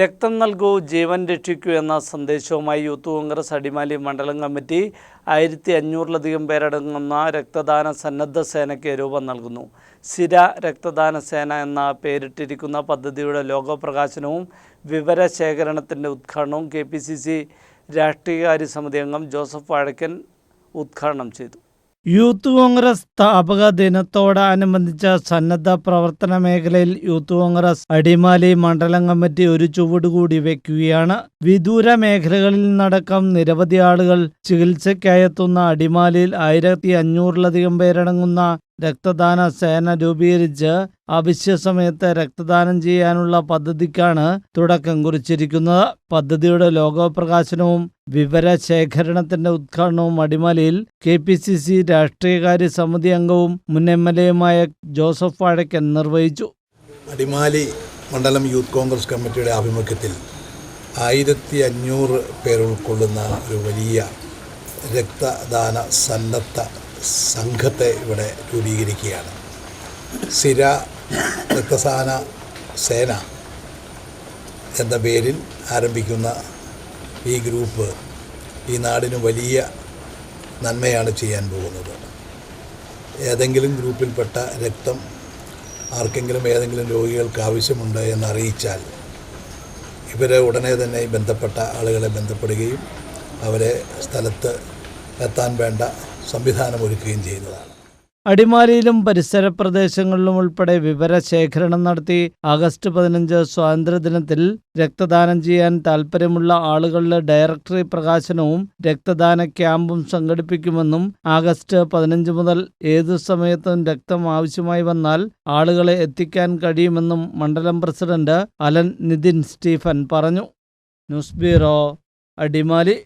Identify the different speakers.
Speaker 1: രക്തം നൽകൂ ജീവൻ രക്ഷിക്കൂ എന്ന സന്ദേശവുമായി യൂത്ത് കോൺഗ്രസ് അടിമാലി മണ്ഡലം കമ്മിറ്റി ആയിരത്തി അഞ്ഞൂറിലധികം പേരടങ്ങുന്ന രക്തദാന സന്നദ്ധ സേനയ്ക്ക് രൂപം നൽകുന്നു. സിര രക്തദാന സേന എന്ന പേരിട്ടിരിക്കുന്ന പദ്ധതിയുടെ ലോഗോ പ്രകാശനവും വിവരശേഖരണത്തിന്റെ ഉദ്ഘാടനവും കെ പി സി സി രാഷ്ട്രീയകാര്യ സമിതി അംഗം ജോസഫ് വാഴക്കൻ ഉദ്ഘാടനം ചെയ്തു. യൂത്ത് കോൺഗ്രസ് സ്ഥാപക ദിനത്തോടനുബന്ധിച്ച സന്നദ്ധ പ്രവർത്തന മേഖലയിൽ യൂത്ത് കോൺഗ്രസ് അടിമാലി മണ്ഡലം കമ്മിറ്റി ഒരു ചുവടുകൂടി വയ്ക്കുകയാണ് വിദൂര മേഖലകളിൽ നടക്കം നിരവധി ആളുകൾ ചികിത്സയ്ക്കായെത്തുന്ന അടിമാലിയിൽ ആയിരത്തി അഞ്ഞൂറിലധികം പേരടങ്ങുന്ന രക്തദാന സേന രൂപീകരിച്ച് ആവശ്യ സമയത്ത് രക്തദാനം ചെയ്യാനുള്ള പദ്ധതിക്കാണ് തുടക്കം കുറിച്ചിരിക്കുന്നത്. പദ്ധതിയുടെ ലോഗോ പ്രകാശനവും വിവരശേഖരണത്തിന്റെ ഉദ്ഘാടനവും അടിമാലിയിൽ കെ പി സി സി രാഷ്ട്രീയകാര്യ സമിതി അംഗവും മുൻ എം എൽ എയുമായ ജോസഫ് വാഴക്കൻ നിർവഹിച്ചു.
Speaker 2: അടിമാലി മണ്ഡലം യൂത്ത് കോൺഗ്രസ് കമ്മിറ്റിയുടെ ആഭിമുഖ്യത്തിൽ ആയിരത്തി അഞ്ഞൂറ് പേർ ഉൾക്കൊള്ളുന്ന ഒരു വലിയ രക്തദാന സന്നദ്ധ സംഘത്തെ ഇവിടെ രൂപീകരിക്കുകയാണ്. സിര രക്തസാന സേന എന്ന പേരിൽ ആരംഭിക്കുന്ന ഈ ഗ്രൂപ്പ് ഈ നാടിന് വലിയ നന്മയാണ് ചെയ്യാൻ പോകുന്നത്. ഏതെങ്കിലും ഗ്രൂപ്പിൽപ്പെട്ട രക്തം ആർക്കെങ്കിലും ഏതെങ്കിലും രോഗികൾക്ക് ആവശ്യമുണ്ട് എന്നറിയിച്ചാൽ ഇവരെ ഉടനെ തന്നെ ബന്ധപ്പെട്ട ആളുകളെ ബന്ധപ്പെടുകയും അവരെ സ്ഥലത്ത് എത്താൻ വേണ്ട സംവിധാനം ഒരുക്കുകയും ചെയ്യുന്നതാണ്.
Speaker 1: അടിമാലിയിലും പരിസര പ്രദേശങ്ങളിലും ഉൾപ്പെടെ വിവരശേഖരണം നടത്തി ആഗസ്റ്റ് പതിനഞ്ച് സ്വാതന്ത്ര്യദിനത്തിൽ രക്തദാനം ചെയ്യാൻ താൽപ്പര്യമുള്ള ആളുകളുടെ ഡയറക്ടറി പ്രകാശനവും രക്തദാന ക്യാമ്പും സംഘടിപ്പിക്കുമെന്നും ആഗസ്റ്റ് പതിനഞ്ച് മുതൽ ഏതു സമയത്തും രക്തം ആവശ്യമായി വന്നാൽ ആളുകളെ എത്തിക്കാൻ കഴിയുമെന്നും മണ്ഡലം പ്രസിഡന്റ് അലൻ നിതിൻ സ്റ്റീഫൻ പറഞ്ഞു. News bureau Adimali.